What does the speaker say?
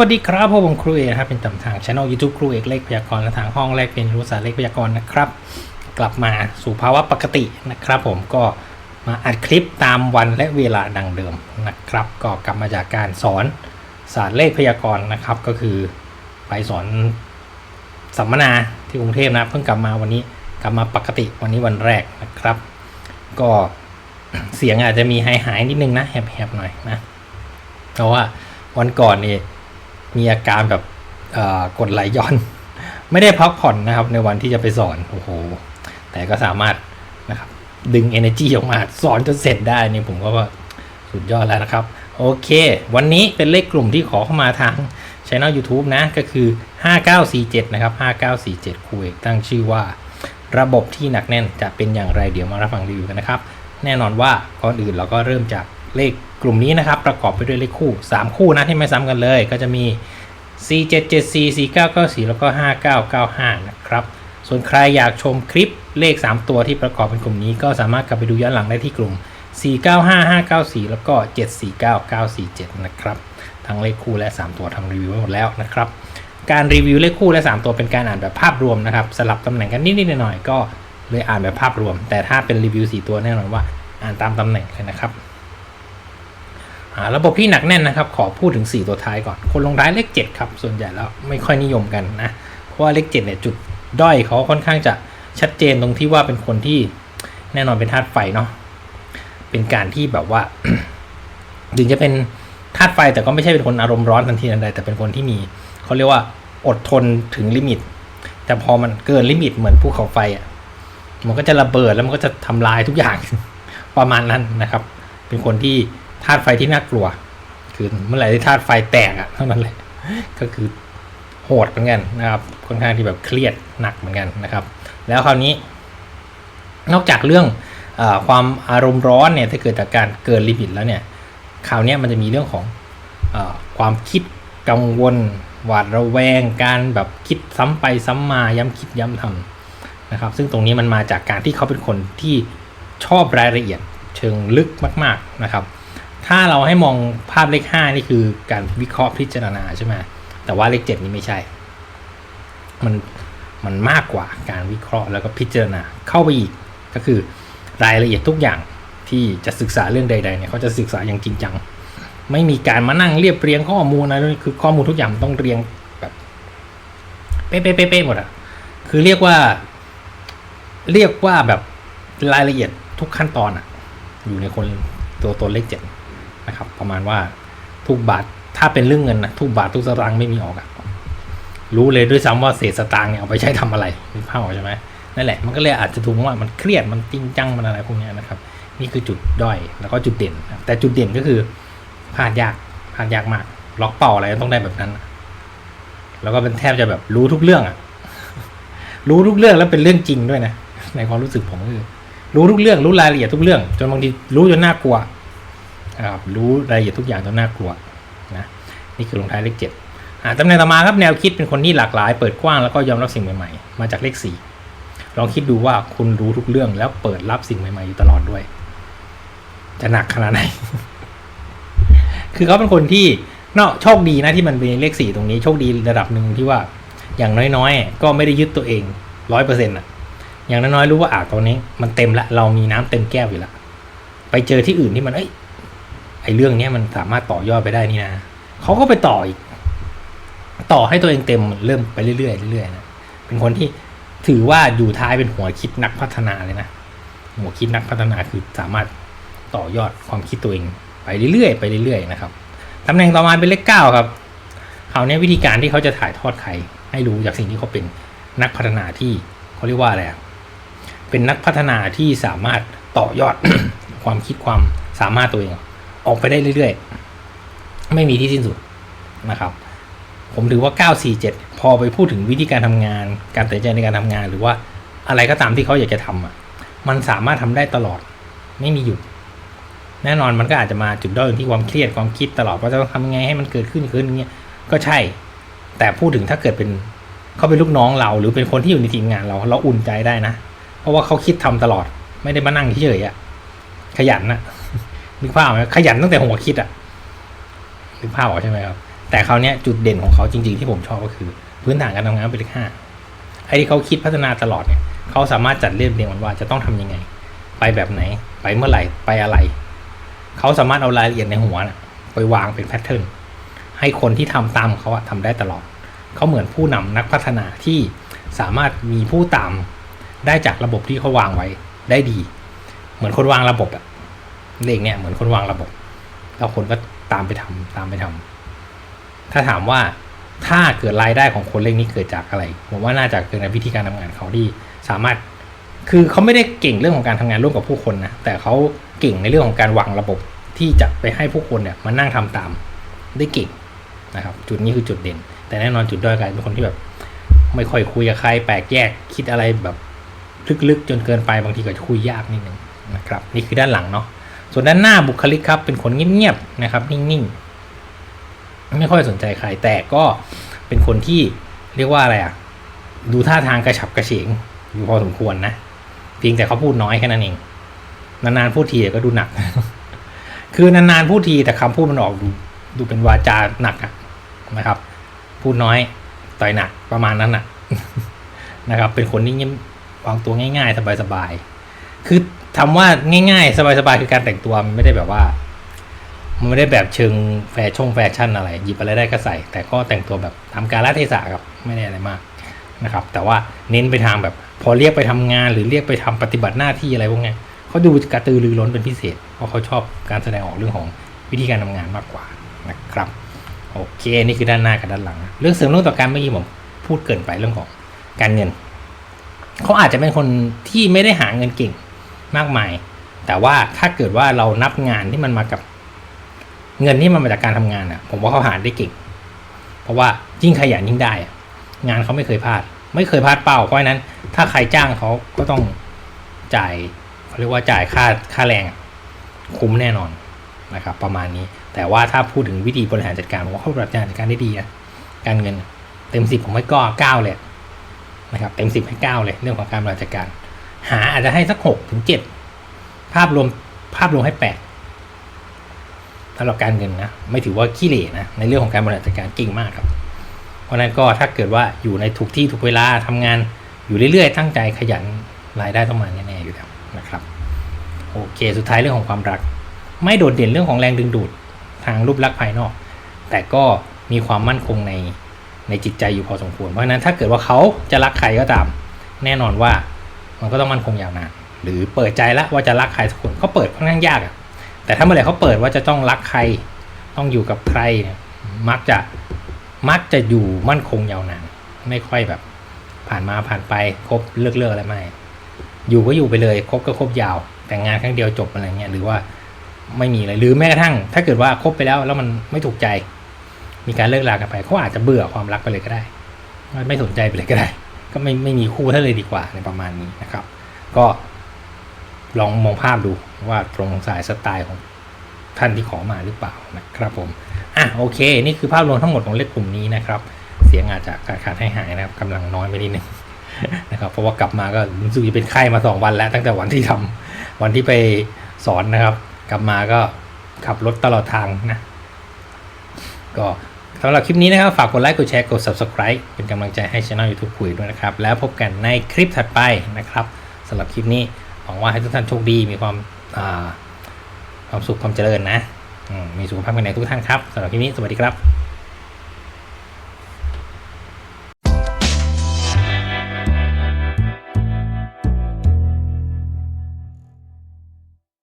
วัสดีครับพบผมครูเอกครับเป็นตำทางช่อง YouTube ครูเอกเลขพยากรณ์และทางห้องแรกเป็นรู้ศาสตร์เลขพยากรณ์นะครับ กลับมาสู่ภาวะปกตินะครับ ผมก็มาอัดคลิปตามวันและเวลาดังเดิมนะครับ ก็กลับมาจากการสอนศาสตร์เลขพยากรณ์นะครับ ก็คือไปสอนสัมมนาที่กรุงเทพนะเพิ่งกลับมาวันนี้กลับมาปกติวันนี้วันแรกนะครับ ก็เสียงอาจจะมีหายหายๆนิดนึงนะแหบๆหน่อยนะเพราะว่าวันก่อนนี่ มีอาการแบบกดไหลย้อน ไม่ได้พักผ่อนนะครับ ในวันที่จะไปสอนโอ้โหแต่ก็สามารถนะครับดึง energy ออกมาสอนจนเสร็จได้นี่ผมก็ว่าสุดยอดแล้วนะครับ โอเค วันนี้เป็นเลขกลุ่มที่ขอเข้ามาทางช่อง YouTube นะ ก็คือ 5947 นะครับ 5947ครูเอกตั้งชื่อว่า ระบบที่หนักแน่นจะเป็นอย่างไรเดี๋ยวมารับฟังรีวิวกันนะครับ แน่นอนว่าก่อนอื่นเราก็เริ่มจาก เลขกลุ่มนี้นะครับ ประกอบไปด้วยเลขคู่ 3 คู่นะที่ไม่ซ้ำกันเลย ก็จะมี4774 4994แล้วก็5995 นะครับ ส่วนใครอยากชมคลิปเลข 3 ตัวที่ประกอบเป็นกลุ่มนี้ ก็สามารถกลับไปดูย้อนหลังได้ที่กลุ่ม 495594 แล้วก็ 749947 นะครับทั้งเลขคู่และ 3 ตัวทำรีวิวไว้หมดแล้วนะครับ การรีวิวเลขคู่และ 3 ตัวเป็นการอ่านแบบภาพรวมนะครับ สลับตำแหน่งกันนิดๆหน่อยๆก็เลยอ่านแบบภาพรวม แต่ถ้าเป็นรีวิว 4 ตัวแน่นอนว่า อ่านตามตำแหน่งเลยนะครับ ระบบที่หนักแน่นนะครับ ขอพูดถึง 4 ตัวท้ายก่อน คนลงท้ายเลข 7 ครับ ส่วนใหญ่แล้วไม่ค่อยนิยมกันนะ เพราะว่าเลข7เนี่ยจุดด้อยเขาค่อนข้างจะชัดเจนตรงที่ว่าเป็นคนที่แน่นอนเป็นธาตุไฟเนาะ เป็นการที่แบบว่า ถึงจะเป็นธาตุไฟแต่ก็ไม่ใช่เป็นคนอารมณ์ร้อนทันทีทันใดแต่เป็นคนที่มีเขาเรียกว่าอดทนถึงลิมิต แต่พอมันเกินลิมิตเหมือนภูเขาไฟอะ มันก็จะระเบิดแล้วมันก็จะทำลายทุกอย่างประมาณนั้นนะครับ เป็นคนที่ ธาตุไฟที่น่ากลัว คือเมื่อไหร่ที่ธาตุไฟแตกอะเท่านั้นแหละก็คือโหดเหมือนกันนะครับ ค่อนข้างที่แบบเครียดหนักเหมือนกันนะครับ แล้วคราวนี้ นอกจากเรื่องอความอารมณ์ร้อนเนี่ยถ้าเกิดจากการเกินลิมิตแล้วเนี่ยคราวนี้มันจะมีเรื่องของออความคิดกังวล หวาดระแวง การแบบคิดซ้ำไปซ้ำมาย้ำคิดย้ำทำนะครับ ซึ่งตรงนี้มันมาจากการที่เขาเป็นคนที่ชอบรายละเอียดเชิงลึกมาก ๆนะครับ ถ้าเราให้มองภาพเลข5นี่คือการวิเคราะห์พิจารณาใช่ไหมแต่ว่าเลข7นี่ไม่ใช่ มันมันมากกว่าการวิเคราะห์แล้วก็พิจารณาเข้าไปอีกก็คือรายละเอียดทุกอย่างที่จะศึกษาเรื่องใดๆเนี่ยเขาจะศึกษาอย่างจริงจัง ไม่มีการมานั่งเรียบเรียงข้อมูลอะไรคือข้อมูลทุกอย่างต้องเรียงแบบเป๊ะๆๆๆหมดอะคือเรียกว่า เรียกว่าแบบรายละเอียดทุกขั้นตอนอะอยู่ในคนตัวตนเลขเจ็ด นะครับ ประมาณว่าทุกบาทถ้าเป็นเรื่องเงินนะทุกบาททุกสตางค์ไม่มีออกอะรู้เลยด้วยซ้ำว่าเศษสตางค์เนี่ยเอาไปใช้ทำอะไรมีภาพออกใช่ไหมนั่นแหละ มันก็เลยอาจจะถูกว่ามันเครียดมันจริงจังมันอะไรพวกนี้นะครับ นี่คือจุดด้อยแล้วก็จุดเด่น แต่จุดเด่นก็คือพลาดยากพลาดยากมาก ล็อกเป่าอะไรต้องได้แบบนั้น แล้วก็เป็นแทบจะแบบรู้ทุกเรื่องอะรู้ทุกเรื่องแล้วเป็นเรื่องจริงด้วยนะในความรู้สึกผมก็คือรู้ทุกเรื่องรู้รายละเอียดทุกเรื่อง จนบางทีรู้จนน่ากลัว รับรู้รายละเอียดทุกอย่างจนน่ากลัวนะนี่คือลงท้ายเลขเจ็ดอ่าตำแหน่งต่อมาครับแนวคิดเป็นคนที่หลากหลาย เปิดกว้างแล้วก็ยอมรับสิ่งใหม่ๆ มาจากเลขสี่ลองคิดดูว่าคุณรู้ทุกเรื่องแล้วเปิดรับสิ่งใหม่ๆอยู่ตลอดด้วย จะหนักขนาดไหน คือเขาเป็นคนที่เนาะโชคดีนะที่มันเป็นเลขสี่ตรงนี้โชคดีระดับหนึ่งที่ว่า อย่างน้อยๆ ก็ไม่ได้ยึดตัวเองร้อยเปอร์เซ็นต์อะอย่างน้อยๆรู้ว่าอ่าตรงนี้ มันเต็มละเรามีน้ำเต็มแก้วอยู่ละไปเจอที่อื่นที่มันเอ้ย ไอ้เรื่องเนี้ยมันสามารถต่อยอดไปได้นี่นะเขาก็ไปต่ออีก ต่อให้ตัวเองเต็มเริ่มไปเรื่อยๆเรื่อยๆนะเป็นคนที่ถือว่าอยู่ท้ายเป็นหัวคิดนักพัฒนาเลยนะหัวคิดนักพัฒนาคือสามารถต่อยอดความคิดตัวเองไปเรื่อยๆไปเรื่อยๆนะครับตำแหน่งต่อมาเป็นเลขเก้าครับคราวนี้วิธีการที่เขาจะถ่ายทอดใคร ให้รู้จากสิ่งที่เขาเป็นนักพัฒนาที่เขาเรียกว่าอะไรเป็นนักพัฒนาที่สามารถต่อยอดความคิดความสามารถตัวเอง ออกไปได้เรื่อยๆ ไม่มีที่สิ้นสุดนะครับ ผมถือว่า 947 พอไปพูดถึงวิธีการทำงาน การตัดใจในการทำงาน หรือว่าอะไรก็ตามที่เขาอยากจะทำอะ มันสามารถทำได้ตลอด ไม่มีหยุด แน่นอนมันก็อาจจะมาจุดด้อยที่ความเครียดความคิดตลอดว่าจะต้องทำยังไงให้มันเกิดขึ้นขึ้นเงี้ย ก็ใช่ แต่พูดถึงถ้าเกิดเป็นเขาเป็นลูกน้องเรา หรือเป็นคนที่อยู่ในทีมงานเราเราอุ่นใจได้นะ เพราะว่าเขาคิดทำตลอด ไม่ได้มานั่งเฉยๆอะขยันนะ นึกภาพไหมขยันตั้งแต่หัวคิดอะนึกภาพออกใช่ไหมครับ แต่คราวเนี้ยจุดเด่นของเขาจริง ๆ ที่ผมชอบก็คือ พื้นฐานการทำงานเป็นเลขห้าไอ้ที่เขาคิดพัฒนาตลอดเนี่ยเขาสามารถจัดเรียบเรียงมันว่าจะต้องทำยังไง ไปแบบไหน ไปเมื่อไหร่ไปอะไร เขาสามารถเอารายละเอียดในหัวนะไปวางเป็นแพทเทิร์นให้คนที่ทำตามเขาอะทำได้ตลอด เขาเหมือนผู้นำนักพัฒนาที่สามารถมีผู้ตามได้จากระบบที่เขาวางไว้ได้ดี เหมือนคนวางระบบอะ เลขเนี่ยเหมือนคนวางระบบแล้วคนก็ตามไปทำตามไปทำถ้าถามว่าถ้าเกิดรายได้ของคนเลขนี้เกิดจากอะไร ผมว่าน่าจะเกิดจากวิธีการทำงานเขาที่สามารถ คือเขาไม่ได้เก่งเรื่องของการทำงานร่วมกับผู้คนนะ แต่เขาเก่งในเรื่องของการวางระบบที่จะไปให้ผู้คนเนี่ยมานั่งทำตามได้เก่งนะครับ จุดนี้คือจุดเด่น แต่แน่นอนจุดด้อยกลายเป็นคนที่แบบ ไม่ค่อยคุยกับใคร แปลกแยกคิดอะไรแบบลึกๆ จนเกินไปบางทีก็จะคุยยากนิดนึงนะครับ นี่คือด้านหลังเนาะ ส่วนด้านหน้าบุคลิกครับ เป็นคนเงียบๆนะครับ นิ่งๆ ไม่ค่อยสนใจใครแต่ก็เป็นคนที่เรียกว่าอะไรอะดูท่าทางกระฉับกระเฉงอยู่พอสมควรนะเพียงแต่เขาพูดน้อยแค่นั้นเอง นานๆพูดทีก็ดูหนัก คือนานๆพูดทีแต่คำพูดมันออกดูดูเป็นวาจาหนักอะนะครับ พูดน้อยต่อยหนักประมาณนั้นนะนะครับ เป็นคนที่เงียบวางตัวง่ายๆ สบายๆคือ ทำว่าง่ายๆ สบายๆคือการแต่งตัวมันไม่ได้แบบว่า มันไม่ได้แบบเชิงแฟชั่นแฟชั่นอะไร หยิบอะไรได้ก็ใส่ แต่ก็แต่งตัวแบบตากาลเทศะครับไม่ได้อะไรมากนะครับ แต่ว่าเน้นไปทางแบบ พอเรียกไปทำงาน หรือเรียกไปทำปฏิบัติหน้าที่อะไรพวกเนี้ยเขาดูกระตือรือร้นเป็นพิเศษ เพราะเขาชอบการแสดงออกเรื่องของวิธีการทำงานมากกว่านะครับโอเคนี่คือด้านหน้ากับด้านหลัง เรื่องเสริมเรื่องต่อการเมื่อกี้ผมพูดเกินไปเรื่องของการเงินเขาอาจจะเป็นคนที่ไม่ได้หาเงินเก่ง มากมาย แต่ว่าถ้าเกิดว่าเรานับงานที่มันมากับเงินที่มันมาจากการทำงานอะ ผมว่าเขาหาได้เก่ง เพราะว่ายิ่งขยันยิ่งได้ งานเขาไม่เคยพลาด ไม่เคยพลาดเป้าเพราะฉะนั้น ถ้าใครจ้างเขาก็ต้องจ่ายเขาเรียกว่าจ่ายค่าค่าแรงคุ้มแน่นอนนะครับประมาณนี้ แต่ว่าถ้าพูดถึงวิธีบริหารจัดการผมว่าเขาบริหารจัดการได้ดีนะการเงินเต็มสิบผมให้ก็เก้าเลยนะครับเต็มสิบให้เก้าเลยเรื่องของการบริหารจัดการ หาอาจจะให้สักหกถึงเจ็ดภาพรวมภาพรวมให้แปดสำหรับการเงินนะ ไม่ถือว่าขี้เหร่นะ ในเรื่องของการบริหารจัดการเก่งมากครับ เพราะนั้นก็ถ้าเกิดว่าอยู่ในถูกที่ถูกเวลาทำงานอยู่เรื่อยๆ ตั้งใจขยันรายได้ต้องมาแน่ๆอยู่แล้วนะครับ โอเค สุดท้ายเรื่องของความรัก ไม่โดดเด่นเรื่องของแรงดึงดูดทางรูปลักษณ์ภายนอก แต่ก็มีความมั่นคงในในจิตใจอยู่พอสมควร เพราะนั้นถ้าเกิดว่าเขาจะรักใครก็ตาม แน่นอนว่า มันก็ต้องมั่นคงยาวนานหรือเปิดใจแล้วว่าจะรักใครสักคนเขาเปิดค่อนข้างยากอะแต่ถ้าเมื่อไหร่เขาเปิดว่าจะต้องรักใคร ต้องอยู่กับใครเนี่ยมักจะมักจะอยู่มั่นคงยาวนานไม่ค่อยแบบ ผ่านมาผ่านไปคบเลิกเลิกอะไรไม่อยู่ก็อยู่ไปเลยคบก็คบยาว แต่งงานครั้งเดียวจบอะไรเงี้ยหรือว่าไม่มีเลยหรือแม้กระทั่ง ถ้าเกิดว่าคบไปแล้วแล้วมันไม่ถูกใจ มีการเลิกลากันไปเขาอาจจะเบื่อความรักไปเลยก็ได้ ไม่สนใจไปเลยก็ได้ ก็ไม่ไม่มีคู่ท่าเลยดีกว่าในประมาณนี้นะครับ ก็ลองมองภาพดูว่าตรงสายสไตล์ของท่านที่ขอมาหรือเปล่านะครับผมอะโอเค นี่คือภาพรวมทั้งหมดของเลขกลุ่มนี้นะครับ เสียงอาจจะขาดขาดให้หายนะครับกำลังน้อยไปนิดนึงนะครับเพราะว่ากลับมาก็รู้สึกจะเป็นไข้มาสองวันแล้ว ตั้งแต่วันที่ทำวันที่ไปสอนนะครับ กลับมาก็ขับรถตลอดทางนะ ก็ สำหรับคลิปนี้นะครับ ฝากกดไลค์กดแชร์กด subscribe เป็นกำลังใจให้ช่อง YouTube คุยด้วยนะครับ แล้วพบกันในคลิปถัดไปนะครับสำหรับคลิปนี้หวังว่าให้ทุกท่านโชคดีมีความความสุขความเจริญนะมมีสุขภาพแข็งแรงทุกท่านครับสำหรับคลิปนี้สวัสดีครับ